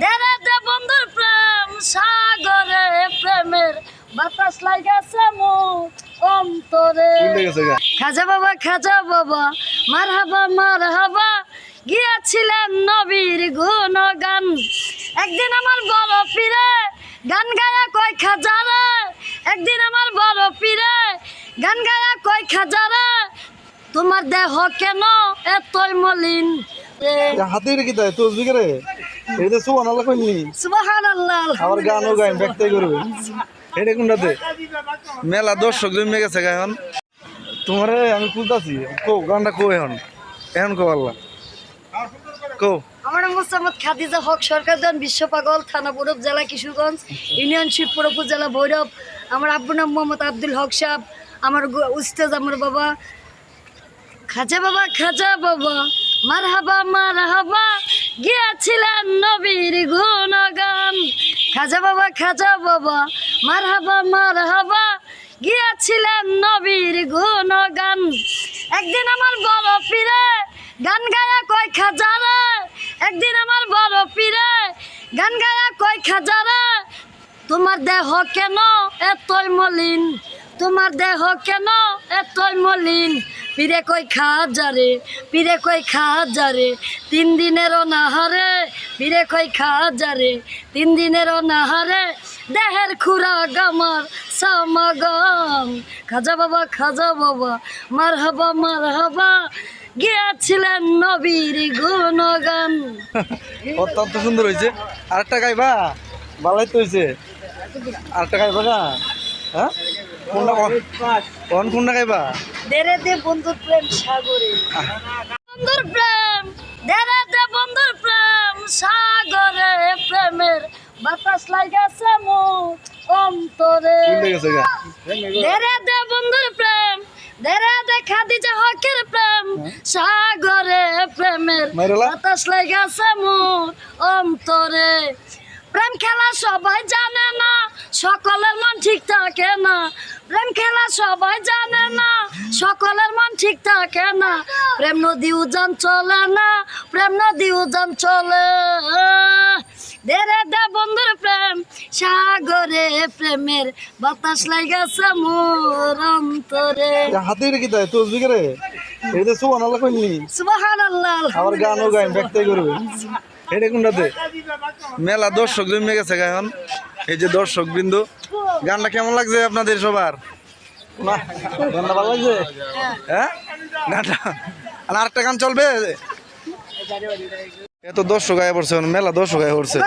দেরাতে বন্ধুর প্রেম সাগরে প্রেমের বাতাস লাগাছে মুখ অন্তরে। খাজা বাবা খাজা বাবা মার হাবা মার হাবা গিয়াছিলেন নবীর গুণ গান একদিন আমার বড় পীরে গান গায়া কয় খাজারে একদিন আমার বড় পীরে গান গায়া কয় খাজারে তোমার দেহ কেন এতই মলিন হাতে রেখে দেয় তো বিকেরে এটা সুবান আল্লাহ কইনি সুবাহান আল্লাহ আবার গানও করবে। এটা কোনটাতে? মেলা দর্শক জমে গেছে এখন। তোমারে আমি খুলতাছি। কো গানটা কো এখন? এখন কো আল্লাহ। কো আমার নাম মোসাম্মদ খাদিজা হক সরকার দেন বিশ্ব পাগল থানা জেলা কিশোরগঞ্জ ইউনিয়ন শিবপুর উপজেলা ভৈরব। আমার আব্বুর নাম মোহাম্মদ আব্দুল হক সাহ আমার উস্তাদ আমার বাবা। খাজা বাবা খাজা বাবা। মার হাবা মার হাবা গিয়াছিলেন নবীর গুণগান। খাজা বাবা খাজা বাবা মার হাবা মার হাবা গিয়াছিলেন নবীর গুণগান। একদিন আমার বড় পীরে গান গায়া কয় খাজারে একদিন আমার বড় পীরে গান গায়া কয় খাজারে তোমার দেহ কেন এতই মলিন? তোমার দেহ কেন এতই মলিন? পিরে কই খা যারে পিরে কই খা যারে তিন দিনেরও নাহারে পিরে কই খা যারে তিন দিনেরও নাহারে দেহের খুরা গামার সামাগম। খাজা বাবা খাজা বাবা মার হাবা মার হাবা গিয়াছিলেন নবীর গুণগান। অত্যন্ত সুন্দর হয়েছে। আরেকটা গাইবা? ভালোই তো হয়েছে। আরেকটা গাইবা গা হ্যাঁ? কোনটা কোন কোনটা গাইবা দেরে দে বন্ধুর প্রেম সাগরে। বন্ধুর প্রেম দেরে দে বন্ধুর প্রেম সাগরে প্রেমের বাতাস লাগাছে মুখ অন্তরে। দেরে দে বন্ধুর প্রেম দেরে দে খাদিজা হকের প্রেম সাগরে প্রেমের? বাতাস লাগাছে মুখ অন্তরে। প্রেম খেলা সবাই জানে সকলের মন ঠিক থাকে না। প্রেম খেলা সবাই জানে না। সকলের মন ঠিক থাকে না। প্রেম নদী উজান চলে না। প্রেম নদী উজান চলে। দেরে দে বন্ধুর প্রেম। সাগরে প্রেমের বাতাস লাগাছে মোর অন্তরে। হাতে কি দেয় তো বিকেরে এটা সুবান আল্লাহ কইনি সুবহান আল্লাহ আবার গানও গাইন করবে। এটা কোনটাতে? মেলা দর্শক জমে গেছে গা এখন। এই যে দর্শক বিন্দু গানটা কেমন লাগছে আপনাদের সবার? গানটা ভালো লাগছে? হ্যাঁ? গানটা আর আরেকটা গান চলবে? এত দর্শক আয় পড়ছে মেলা দর্শক আয় পড়ছে।